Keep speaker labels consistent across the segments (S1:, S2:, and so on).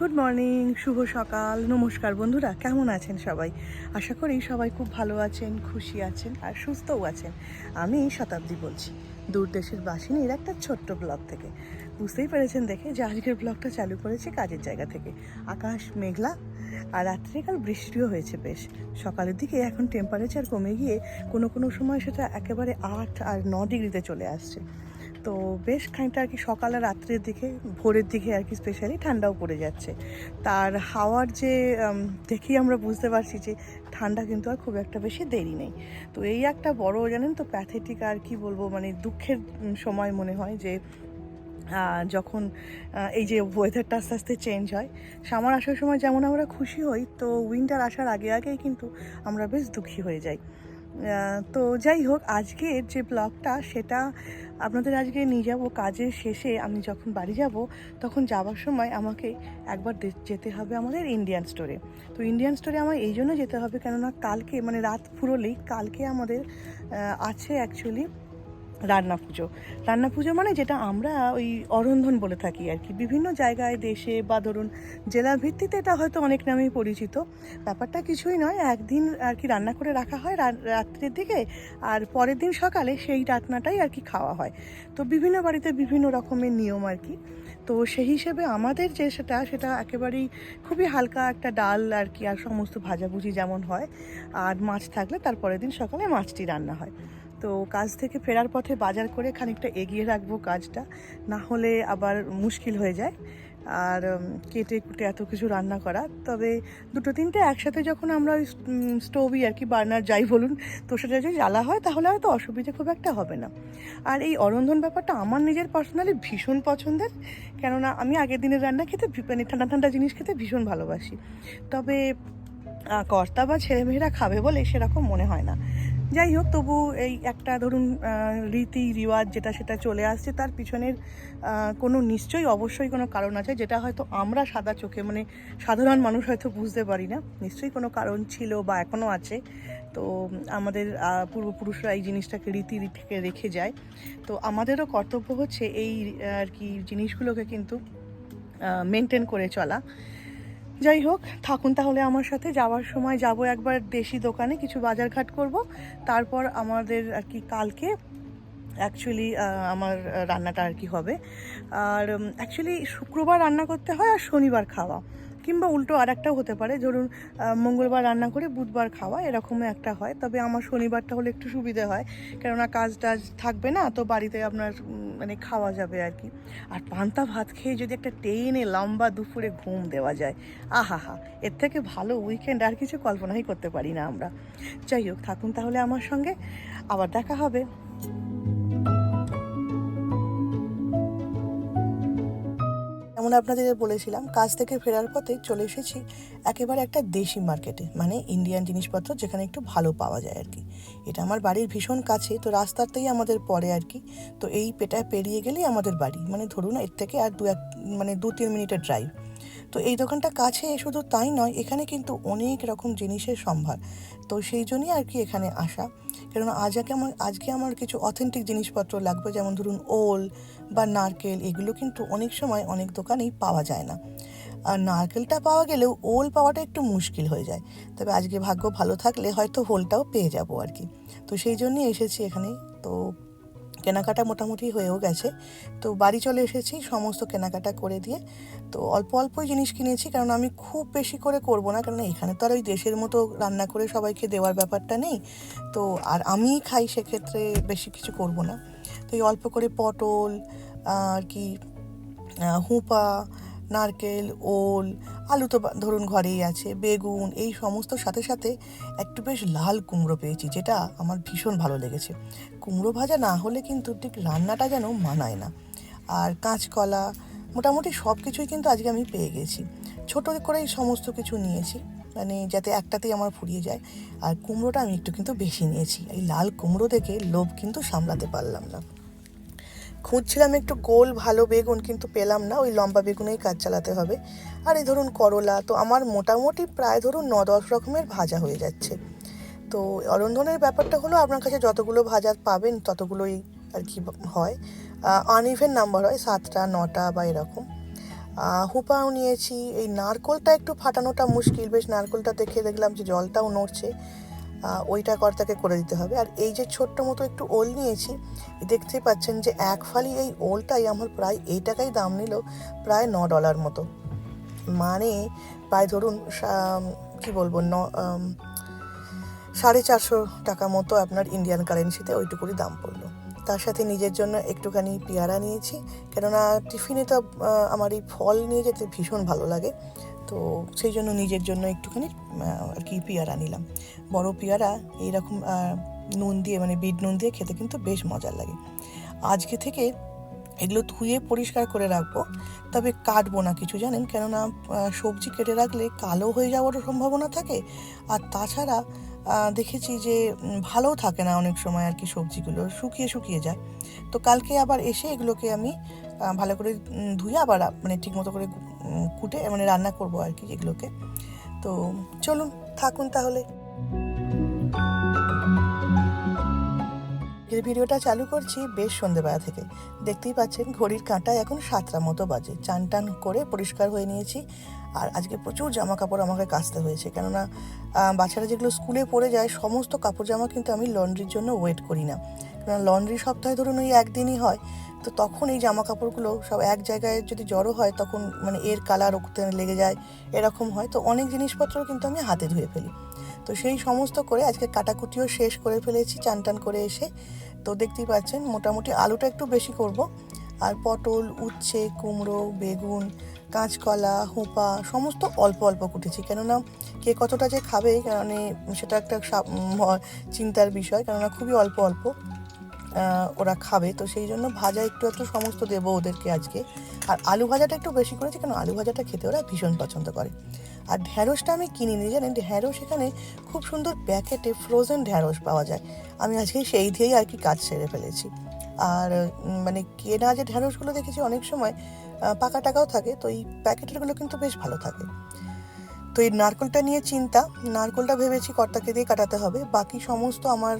S1: Good morning শুভ সকাল, নমস্কার বন্ধুরা, কেমন আছেন সবাই? আশা করি সবাই খুব ভালো আছেন, খুশি আছেন আর সুস্থও আছেন। আমি শতাব্দী বলছি, দূর দেশের বাসিনীর একটা ছোট্ট ব্লগ থেকে। বুঝতেই পেরেছেন দেখে যে আজকের ব্লগটা চালু করেছে কাজের জায়গা থেকে। আকাশ মেঘলা আর রাত্রিকাল বৃষ্টিও হয়েছে বেশ। সকালের দিকে এখন টেম্পারেচার কমে গিয়ে কোনো কোনো সময় সেটা একেবারে আট আর ন ডিগ্রিতে চলে আসছে। তো বেশ খানিকটা আর কি সকাল আর রাত্রের দিকে, ভোরের দিকে আর কি স্পেশালি ঠান্ডাও পড়ে যাচ্ছে। তার হাওয়ার যে দেখেই আমরা বুঝতে পারছি যে ঠান্ডা কিন্তু আর খুব একটা বেশি দেরি নেই। তো এই একটা বড় জানেন তো প্যাথেটিক আর কি বলব মানে দুঃখের সময় মনে হয় যে যখন এই যে ওয়েদারটা আস্তে আস্তে চেঞ্জ হয়, সামার আসার সময় যেমন আমরা খুশি হই, তো উইন্টার আসার আগে আগেই কিন্তু আমরা বেশ দুঃখী হয়ে যাই। তো যাই হোক, আজকের যে ব্লগটা সেটা আপনাদের আজকে নিয়ে যাব কাজের শেষে আমি যখন বাড়ি যাব, তখন যাওয়ার সময় আমাকে একবার যেতে হবে আমাদের ইন্ডিয়ান স্টোরে তো ইন্ডিয়ান স্টোরে আমার এই জন্য যেতে হবে কেননা কালকে মানে রাত ফুরোলেই কালকে আমাদের আছে অ্যাকচুয়ালি রান্না পুজো। রান্না পুজো মানে যেটা আমরা ওই অরন্ধন বলে থাকি আর কি। বিভিন্ন জায়গায়, দেশে বা ধরুন জেলা ভিত্তিতে এটা হয়তো অনেক নামেই পরিচিত। ব্যাপারটা কিছুই নয়, একদিন আর কি রান্না করে রাখা হয় রাত্রের দিকে আর পরের দিন সকালে সেই রান্নাটাই আর কি খাওয়া হয়। তো বিভিন্ন বাড়িতে বিভিন্ন রকমের নিয়ম আর কি। তো সেই হিসেবে আমাদের যে সেটা সেটা একেবারেই খুবই হালকা একটা ডাল আর কি আর সমস্ত ভাজাভুজি যেমন হয়। আর মাছ থাকলে তার পরের দিন সকালে মাছটি রান্না হয়। তো কাজ থেকে ফেরার পথে বাজার করে খানিকটা এগিয়ে রাখব কাজটা, না হলে আবার মুশকিল হয়ে যায়। আর কেটে কুটে এত কিছু রান্না করা। তবে দুটো তিনটে একসাথে যখন আমরা ওই স্টোভই আর কি বার্নার যাই বলুন, তো সেটা যদি জ্বালা হয় তাহলে হয়তো অসুবিধে খুব একটা হবে না। আর এই অরন্ধন ব্যাপারটা আমার নিজের পার্সোনালি ভীষণ পছন্দের, কেননা আমি আগের দিনের রান্না খেতে মানে ঠান্ডা ঠান্ডা জিনিস খেতে ভীষণ ভালোবাসি। তবে কর্তা বা ছেলেমেয়েরা খাবে বলে সেরকম মনে হয় না। যাই হোক তবু এই একটা ধরুন রীতি রিওয়াজ যেটা সেটা চলে আসছে, তার পিছনের কোনো নিশ্চয়ই অবশ্যই কোনো কারণ আছে, যেটা হয়তো আমরা সাদা চোখে মানে সাধারণ মানুষ হয়তো বুঝতে পারি না। নিশ্চয়ই কোনো কারণ ছিল বা এখনও আছে। তো আমাদের পূর্বপুরুষরা এই জিনিসটাকে রীতি রীতিকে রেখে যায়। তো আমাদেরও কর্তব্য হচ্ছে এই আর কি জিনিসগুলোকে কিন্তু মেনটেন করে চলা। যাই হোক, থাকুন তাহলে আমার সাথে। যাওয়ার সময় যাব একবার দেশি দোকানে, কিছু বাজারঘাট করব। তারপর আমাদের আর কি কালকে অ্যাকচুয়ালি আমার রান্নাটা আর কি হবে। আর অ্যাকচুয়ালি শুক্রবার রান্না করতে হয় আর শনিবার খাওয়া। কিংবা উল্টো আর একটাও হতে পারে। ধরুন মঙ্গলবার রান্না করে বুধবার খাওয়া এরকমও একটা হয়। তবে আমার শনিবারটা হলে একটু সুবিধে হয়। কেননা কাজ টাজ থাকবে না, তো বাড়িতে আপনার মানে খাওয়া যাবে আর কি। আর পান্তা ভাত খেয়ে যদি একটা টেনে লম্বা দুপুরে ঘুম দেওয়া যায় আহা হা এর থেকে ভালো উইকেন্ড আর কিছু কল্পনাই করতে পারি না আমরা। যাই হোক, থাকুন তাহলে আমার সঙ্গে। আবার দেখা হবে। যেমন আপনাদের বলেছিলাম, কাজ থেকে ফেরার পথে চলে এসেছি একেবারে একটা দেশি মার্কেটে মানে ইন্ডিয়ান জিনিসপত্র যেখানে একটু ভালো পাওয়া যায় আর কি এটা আমার বাড়ির ভীষণ কাছে, তো রাস্তাতেই আমাদের পড়ে আর কি তো এই পেটা পেরিয়ে গেলেই আমাদের বাড়ি। মানে ধরুন, এর থেকে আর দু এক মানে দু তিন মিনিটের ড্রাইভ তো এই দোকানটা কাছে শুধু তাই নয়, এখানে কিন্তু অনেক রকম জিনিসের সম্ভার। তো সেই জন্যই আর কি এখানে আসা। কেননা আজকে আমার আজকে আমার কিছু অথেন্টিক জিনিসপত্র লাগবে, যেমন ধরুন ওল বা নারকেল, এগুলো কিন্তু অনেক সময় অনেক দোকানেই পাওয়া যায় না। আর নারকেলটা পাওয়া গেলেও ওল পাওয়াটা একটু মুশকিল হয়ে যায়। তবে আজকে ভাগ্য ভালো থাকলে হয়তো হোলটাও পেয়ে যাব আর কি। তো সেই জন্যই এসেছি এখানে। তো কেনাকাটা মোটামুটি হয়েও গেছে। তো বাড়ি চলে এসেছি, সমস্ত কেনাকাটা করে দিয়ে। তো অল্প অল্পই জিনিস কিনেছি, কারণ আমি খুব বেশি করে করব না কারণ এখানে তো আর ওই দেশের মতো রান্না করে সবাইকে দেওয়ার ব্যাপারটা নেই। তো আর আমিই খাই সেক্ষেত্রে বেশি কিছু করব না। তো এই অল্প করে পটল আর কি হুঁপা, নারকেল, ওল আলু তো ধরুন ঘরেই আছে, বেগুন, এই সমস্ত সাথে সাথে একটু বেশ লাল কুমড়ো পেয়েছি, যেটা আমার ভীষণ ভালো লেগেছে। কুমড়ো ভাজা না হলে কিন্তু ঠিক রান্নাটা যেন মানায় না। আর কাঁচকলা, মোটামুটি সব কিছুই কিন্তু আজকে আমি পেয়ে গেছি। ছোটো করেই সমস্ত কিছু নিয়েছি মানে যাতে একটাতেই আমার ফুরিয়ে যায়। আর কুমড়োটা আমি একটু কিন্তু বেশি নিয়েছি, এই লাল কুমড়ো দেখে লোভ কিন্তু সামলাতে পারলাম না। খুঁজছিলাম একটু গোল ভালো বেগুন, কিন্তু পেলাম না। ওই লম্বা বেগুনেই কাজ চালাতে হবে। আর এই ধরুন করলা, তো আমার মোটামুটি প্রায় ধরুন ন দশ রকমের ভাজা হয়ে যাচ্ছে। তো অরন্ধনের ব্যাপারটা হলো, আপনার কাছে যতগুলো ভাজা পাবেন, ততগুলোই আর কি হয়। আনইভেন নাম্বার হয়, সাতটা, নটা বা এরকম। হুপাও নিয়েছি। এই নারকোলটা একটু ফাটানোটা মুশকিল। বেশ নারকোলটা দেখে দেখলাম যে জলটাও নড়ছে। ওইটা কর্তাকে করে দিতে হবে। আর এই যে ছোট্ট মতো একটু ওল নিয়েছি, দেখতেই পাচ্ছেন যে এক ফালি এই ওলটাই আমার প্রায় এই টাকাই দাম নিল প্রায় ন ডলার মতো। মানে প্রায় ধরুন কি বলব, ন সাড়ে চারশো টাকা মতো আপনার ইন্ডিয়ান কারেন্সিতে ওইটুকুরই দাম পড়ল। তার সাথে নিজের জন্য একটুখানি পেয়ারা নিয়েছি, কেননা টিফিনে তো আমার এই ফল নিয়ে যেতে ভীষণ ভালো লাগে। তো সেই জন্য নিজের জন্য একটুখানি আর কি পেয়ারা নিলাম। বড় পেয়ারা এইরকম নুন দিয়ে মানে বিট নুন দিয়ে খেতে কিন্তু বেশ মজার লাগে। আজকে থেকে এগুলো ধুয়ে পরিষ্কার করে রাখব, তবে কাটবো না কিছু, জানেন? কেননা সবজি কেটে রাখলে কালো হয়ে যাওয়ারও সম্ভাবনা থাকে। আর তাছাড়া দেখেছি যে ভালোও থাকে না অনেক সময় আর কি সবজিগুলো, শুকিয়ে শুকিয়ে যায়। তো কালকে আবার এসে এগুলোকে আমি ভালো করে ধুয়ে আবার মানে ঠিকমতো করে কুটে মানে রান্না করব আর কি এগুলোকে। তো চলুন, থাকুন তাহলে। এই ভিডিওটা চালু করছি বেশ সন্ধেবেলা থেকে। দেখতেই পাচ্ছেন, ঘড়ির কাঁটা এখন সাতটা মতো বাজে। চান টান করে পরিষ্কার হয়ে নিয়েছি। আর আজকে প্রচুর জামা কাপড় আমাকে কাচতে হয়েছে। কেননা বাচ্চারা যেগুলো স্কুলে পড়ে যায়, সমস্ত কাপড় জামা কিন্তু আমি লন্ড্রির জন্য ওয়েট করি না। কেননা, লন্ড্রি সপ্তাহে ধরুন ওই একদিনই হয়। তো তখন এই জামা কাপড়গুলো সব এক জায়গায় যদি জড়ো হয়, তখন মানে এর কালার ওতে লেগে যায়, এরকম হয়। তো অনেক জিনিসপত্র কিন্তু আমি হাতে ধুয়ে ফেলি। তো সেই সমস্ত করে আজকে কাটাকুটিও শেষ করে ফেলেছি চান টান করে এসে। তো দেখতেই পাচ্ছেন, মোটামুটি আলুটা একটু বেশি করব। আর পটল, উচ্ছে, কুমড়ো, বেগুন, কাঁচকলা, হোঁপা সমস্ত অল্প অল্প কুটেছি। কেননা কে কতটা যে খাবে মানে সেটা একটা চিন্তার বিষয়। কেননা খুবই অল্প অল্প। ওরা খাবে। তো সেই জন্য ভাজা একটু একটু সমস্ত দেবো ওদেরকে আজকে। আর আলু ভাজাটা একটু বেশি করেছি কারণ আলু ভাজাটা খেতে ওরা ভীষণ পছন্দ করে। আর ঢ্যাঁড়সটা আমি কিনিনি, জানেন? ঢ্যাঁড়স এখানে খুব সুন্দর প্যাকেটে ফ্রোজেন ঢ্যাঁড়স পাওয়া যায়। আমি আজকে সেই দিয়েই আর কি কাজ সেরে ফেলেছি। আর মানে কেনা যে ঢ্যাঁড়সগুলো দেখেছি অনেক সময় পাকা টাকাও থাকে, তো এই প্যাকেটেরগুলো কিন্তু বেশ ভালো থাকে। তো এই নারকলটা নিয়ে চিন্তা, নারকলটা ভেবেছি কর্তাকে দিয়ে কাটাতে হবে। বাকি সমস্ত আমার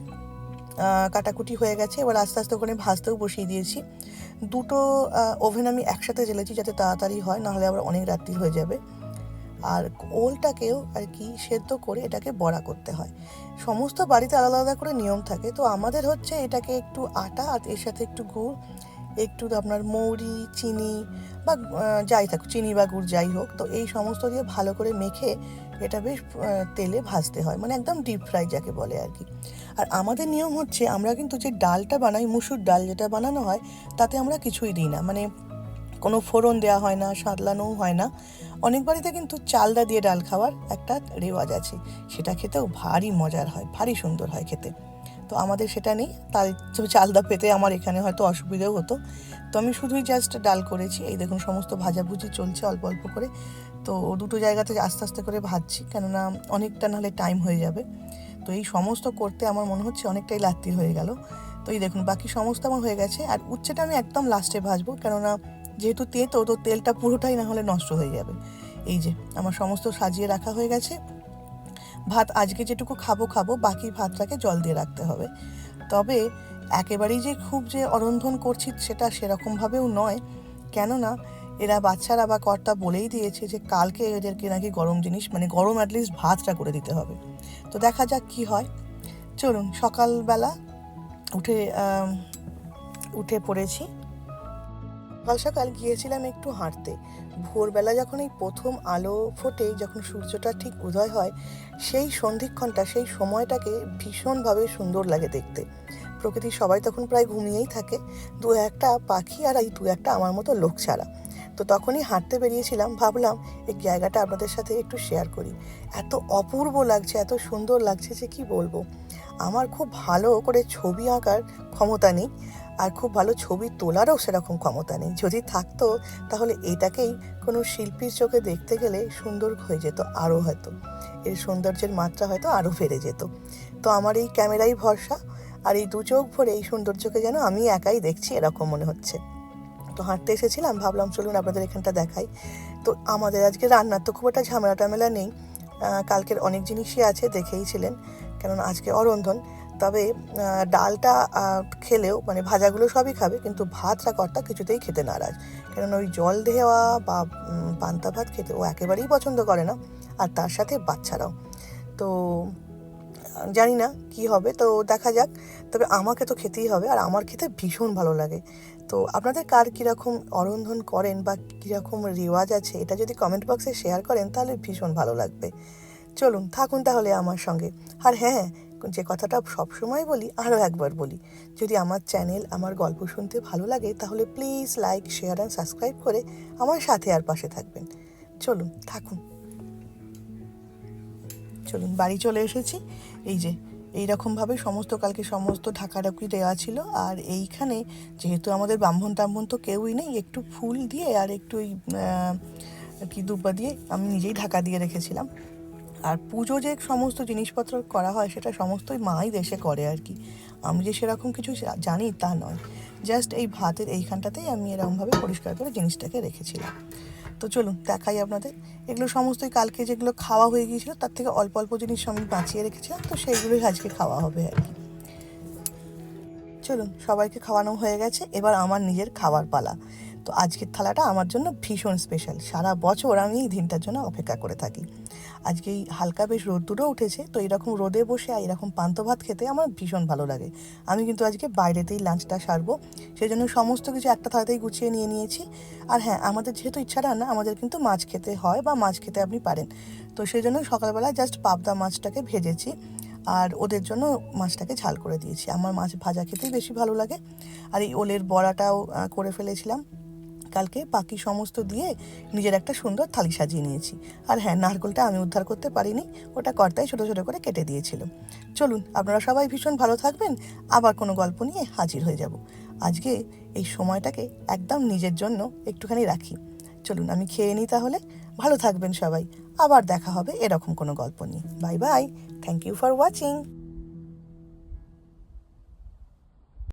S1: কাটাকুটি হয়ে গেছে। এবার আস্তে আস্তে ওখানে ভাজতেও বসিয়ে দিয়েছি। দুটো ওভেন আমি একসাথে জ্বেলেছি যাতে তাড়াতাড়ি হয়, নাহলে আবার অনেক রাত্রি হয়ে যাবে। আর ওলটাকেও আর কি সেদ্ধ করে এটাকে বড়া করতে হয়। সমস্ত বাড়িতে আলাদা আলাদা করে নিয়ম থাকে। তো আমাদের হচ্ছে এটাকে একটু আটা আর এর সাথে একটু গুড়, একটু আপনার মৌরি, চিনি বা যাই থাকুক, চিনি বা গুড় যাই হোক, তো এই সমস্ত দিয়ে ভালো করে মেখে এটা বেশ তেলে ভাজতে হয়। মানে একদম ডিপ ফ্রাই যাকে বলে আর কি। আর আমাদের নিয়ম হচ্ছে আমরা কিন্তু যে ডালটা বানাই, মুসুর ডাল যেটা বানানো হয়, তাতে আমরা কিছুই দিই না। মানে কোনো ফোড়ন দেওয়া হয় না, সাদলানোও হয় না। অনেক বাড়িতে কিন্তু চালদা দিয়ে ডাল খাওয়ার একটা রেওয়াজ আছে। সেটা খেতেও ভারী মজার হয়, ভারী সুন্দর হয় খেতে। তো আমাদের সেটা নেই। তাই চালদা পেতে আমার এখানে হয়তো অসুবিধেও হতো। তো আমি শুধুই জাস্ট ডাল করেছি। এই দেখুন সমস্ত ভাজাভুজি চলছে অল্প অল্প করে। তো দুটো জায়গাতে আস্তে আস্তে করে ভাজছি। কেননা অনেকটা নাহলে টাইম হয়ে যাবে। তো এই সমস্ত করতে আমার মনে হচ্ছে অনেকটাই লাত্তি হয়ে গেল। তো এই দেখুন, বাকি সমস্ত আমার হয়ে গেছে আর উচ্ছেটা আমি একদম লাস্টে ভাজবো, কেননা যেহেতু তেতো, তো তেলটা পুরোটাই না হলে নষ্ট হয়ে যাবে। এই যে, আমার সমস্ত সাজিয়ে রাখা হয়ে গেছে। ভাত আজকে যেটুকু খাব খাব, বাকি ভাতটাকে জল দিয়ে রাখতে হবে। তবে একেবারেই যে খুব যে অরন্ধন করছি সেটা সেরকমভাবেও নয়, কেননা এরা বাচ্চারা বা কর্তা বলেই দিয়েছে যে কালকে এদেরকে নাকি গরম জিনিস মানে গরম অ্যাটলিস্ট ভাতটা করে দিতে হবে। তো দেখা যাক কি হয়। চলুন, সকালবেলা উঠে উঠে পড়েছি। সকাল সকাল গিয়েছিলাম একটু হাঁটতে। ভোরবেলা যখন এই প্রথম আলো ফোটে, যখন সূর্যটা ঠিক উদয় হয়, সেই সন্ধিক্ষণটা, সেই সময়টাকে ভীষণভাবে সুন্দর লাগে দেখতে। প্রকৃতির সবাই তখন প্রায় ঘুমিয়েই থাকে। দু একটা পাখি আর এই দু একটা আমার মতো লোক ছাড়া। তো তখনই হাঁটতে বেরিয়েছিলাম, ভাবলাম এই জায়গাটা আপনাদের সাথে একটু শেয়ার করি। এত অপূর্ব লাগছে, এত সুন্দর লাগছে যে কি বলব? আমার খুব ভালো করে ছবি আঁকার ক্ষমতা নেই, আর খুব ভালো ছবি তোলারও সেরকম ক্ষমতা নেই। যদি থাকতো, তাহলে এটাকেই কোনো শিল্পীর চোখে দেখতে গেলে সুন্দর হয়ে যেত আরও হয়তো। এর সৌন্দর্যের মাত্রা হয়তো আরও বেড়ে যেত। তো আমার এই ক্যামেরাই ভরসা, আর এই দু চোখ ভরে এই সৌন্দর্যকে যেন আমি একাই দেখছি, এরকম মনে হচ্ছে। তো হাঁটতে এসেছিলাম, ভাবলাম চলুন আপনাদের এখানটা দেখাই। তো আমাদের আজকে রান্নার তো খুব একটা ঝামেলা টামেলা নেই কালকের অনেক জিনিসই আছে, দেখেই ছিলেন। কেননা আজকে অরন্ধন। তবে ডালটা খেলেও মানে ভাজাগুলো সবই খাবে, কিন্তু ভাতটা কর্তা কিছুতেই খেতে নারাজ। কেননা ওই জল দেওয়া বা পান্তা ভাত খেতে ও একেবারেই পছন্দ করে না। আর তার সাথে বাচ্চারাও। তো জানি না কি হবে, তো দেখা যাক। তবে আমাকে তো খেতেই হবে আর আমার খেতে ভীষণ ভালো লাগে। তো আপনাদের কার কীরকম অরন্ধন করেন বা কীরকম রেওয়াজ আছে, এটা যদি কমেন্ট বক্সে শেয়ার করেন তাহলে ভীষণ ভালো লাগবে। চলুন, থাকুন তাহলে আমার সঙ্গে। আর হ্যাঁ যে কথাটা সবসময় বলি, আরও একবার বলি। যদি আমার চ্যানেল আমার গল্প শুনতে ভালো লাগে, তাহলে please like share and subscribe করে আমার সাথে আর পাশে থাকবেন। চলুন, থাকুন। চলুন, বাড়ি চলে এসেছি। এই যে, এইরকমভাবে সমস্ত, কালকে সমস্ত ঢাকাঢাকি দেওয়া ছিল। আর এইখানে যেহেতু আমাদের ব্রাহ্মণ টাম্মণ তো কেউই নেই, একটু ফুল দিয়ে আর একটু ওই কি দুব্বা দিয়ে আমি নিজেই ঢাকা দিয়ে রেখেছিলাম। আর পুজো যে সমস্ত জিনিসপত্র করা হয়, সেটা সমস্তই মাই দেশে করে আর কি। আমি যে সেরকম কিছু জানি তা নয়। জাস্ট এই ভাতের এইখানটাতেই আমি এরকমভাবে পরিষ্কার করে জিনিসটাকে রেখেছিলাম। তো চলুন, দেখাই আপনাদের। এগুলো সমস্তই কালকে যেগুলো খাওয়া হয়ে গিয়েছিল, তার থেকে অল্প অল্প জিনিস আমি বাঁচিয়ে রেখেছিলাম, তো সেইগুলোই আজকে খাওয়া হবে আর কি। চলুন, সবাইকে খাওয়ানো হয়ে গেছে, এবার আমার নিজের খাবার পালা। তো আজকের থালাটা আমার জন্য ভীষণ স্পেশাল সারা বছর আমি এই দিনটার জন্য অপেক্ষা করে থাকি। আজকে এই হালকা বেশ রোদ্দুরও উঠেছে, তো এরকম রোদে বসে আর এরকম পান্ত ভাত খেতে আমার ভীষণ ভালো লাগে। আমি কিন্তু আজকে বাইরেতেই লাঞ্চটা সারবো সেই জন্য সমস্ত কিছু একটা থালাতেই গুছিয়ে নিয়ে নিয়েছি। আর হ্যাঁ আমাদের যেহেতু ইচ্ছা না আমাদের কিন্তু মাছ খেতে হয় বা মাছ খেতে আপনি পারেন। তো সেই জন্য সকালবেলা জাস্ট পাবদা মাছটাকে ভেজেছি আর ওদের জন্য মাছটাকে ঝাল করে দিয়েছি। আমার মাছ ভাজা খেতেই বেশি ভালো লাগে। আর এই ওলের বড়াটাও করে ফেলেছিলাম। কালকে বাকি সমস্ত দিয়ে নিজের একটা সুন্দর থালি সাজিয়ে নিয়েছি। আর হ্যাঁ নারকেলটা আমি উদ্ধার করতে পারিনি, ওটা কর্তাই ছোটো ছোটো করে কেটে দিয়েছিল। চলুন, আপনারা সবাই ভীষণ ভালো থাকবেন, আবার কোনো গল্প নিয়ে হাজির হয়ে যাব। আজকে এই সময়টাকে একদম নিজের জন্য একটুখানি রাখি। চলুন, আমি খেয়ে নিই তাহলে। ভালো থাকবেন সবাই। আবার দেখা হবে এরকম কোনো গল্প নিয়ে। Bye bye. Thank you for watching